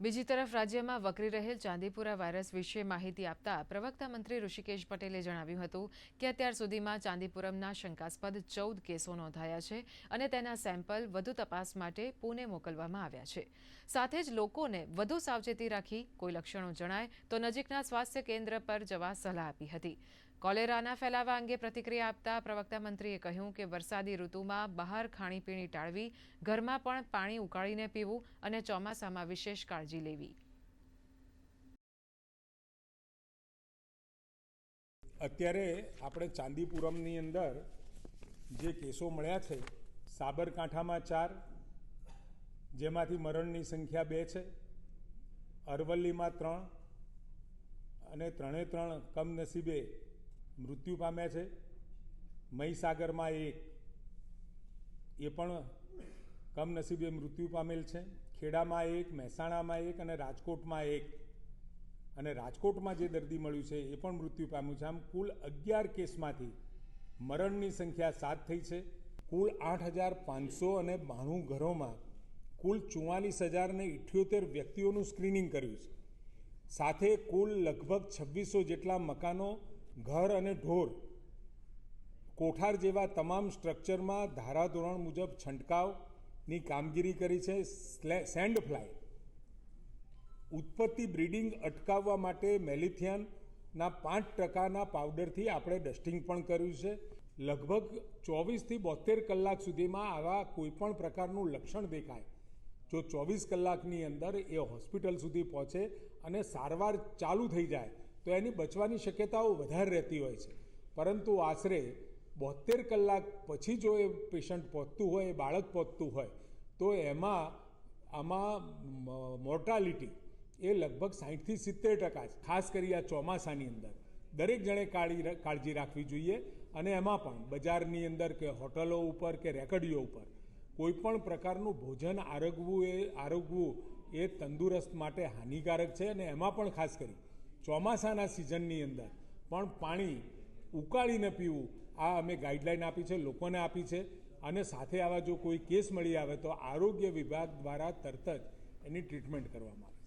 બીજી તરફ રાજ્યમાં વકરી રહેલ ચાંદીપુરા વાયરસ વિશે માહિતી આપતા પ્રવક્તા મંત્રી ઋષિકેશ પટેલે જણાવ્યું હતું કે અત્યાર સુધીમાં ચાંદીપુરમના શંકાસ્પદ ચૌદ કેસો નોંધાયા છે અને તેના સેમ્પલ વધુ તપાસ માટે પુણે મોકલવામાં આવ્યા છે. સાથે જ લોકોને વધુ સાવચેતી રાખી કોઈ લક્ષણો જણાય તો નજીકના સ્વાસ્થ્ય કેન્દ્ર પર જવા સલાહ આપી હતી. કોલેરાના ફેલાવા અંગે પ્રતિક્રિયા આપતા પ્રવક્તા મંત્રીએ કહ્યું કે વરસાદી ઋતુમાં બહાર ખાણીપીણી ટાળવી, ઘરમાં પણ પાણી ઉકાળીને પીવું અને ચોમાસામાં વિશેષ કાળજી લેવી. અત્યારે આપણે ચાંદીપુરમની અંદર જે કેસો મળ્યા છે, સાબરકાંઠામાં ચાર, જેમાંથી મરણની સંખ્યા બે છે, અરવલ્લીમાં ત્રણ અને ત્રણે ત્રણ કમનસીબે મૃત્યુ પામ્યા છે. મહીસાગરમાં એક. એ પણ કમનસીબે મૃત્યુ પામેલ છે. ખેડામાં એક, મહેસાણામાં એક અને રાજકોટમાં એક. અને રાજકોટમાં જે દર્દી મળ્યું છે, એ પણ મૃત્યુ પામ્યું છે. આમ કુલ અગિયાર કેસમાંથી મરણની સંખ્યા સાત થઈ છે. કુલ આઠ હજાર પાંચસો અને બાણું ઘરોમાં કુલ ચુમ્માલીસ હજાર ને ઇઠ્યોતેર વ્યક્તિઓનું સ્ક્રીનિંગ કર્યું છે. સાથે કુલ લગભગ છવ્વીસો જેટલા મકાનો ઘર અને ઢોર. કોઠાર જેવા તમામ સ્ટ્રક્ચરમાં ધારાધોરણ મુજબ છંટકાવની કામગીરી કરી છે સેન્ડ ફ્લાય. ઉત્પત્તિ બ્રીડિંગ અટકાવવા માટે મેલિથિયનના પાંચ ટકાના પાવડરથી આપણે ડસ્ટિંગ પણ કર્યું છે. લગભગ ચોવીસથી બોતેર કલાક સુધીમાં આવા કોઈપણ પ્રકારનું લક્ષણ દેખાય. જો ચોવીસ કલાકની અંદર એ હોસ્પિટલ સુધી પહોંચે અને સારવાર ચાલુ થઈ જાય તો એની બચવાની શક્યતાઓ વધારે રહેતી હોય છે. પરંતુ આશરે બોતેર કલાક પછી જો એ પેશન્ટ પહોંચતું હોય, એ બાળક પહોંચતું હોય, તો એમાં, આમાં મોર્ટાલિટી એ લગભગ સાહીઠથી સિત્તેર ટકા છે. ખાસ કરી આ ચોમાસાની અંદર. દરેક જણે કાળજી કાળજી રાખવી જોઈએ અને એમાં પણ બજારની અંદર કે હોટલો ઉપર કે રેકડીઓ ઉપર કોઈ પણ પ્રકારનું ભોજન આરોગવું એ આરોગવું એ તંદુરસ્ત માટે હાનિકારક છે અને એમાં પણ ખાસ કરી ચોમાસાના સિઝનની અંદર. પણ પાણી ઉકાળીને પીવું, આ અમે ગાઈડલાઈન આપી છે, લોકોને આપી છે. અને સાથે આવા જો કોઈ કેસ મળી આવે તો આરોગ્ય વિભાગ દ્વારા તરત જ એની ટ્રીટમેન્ટ કરવામાં આવે.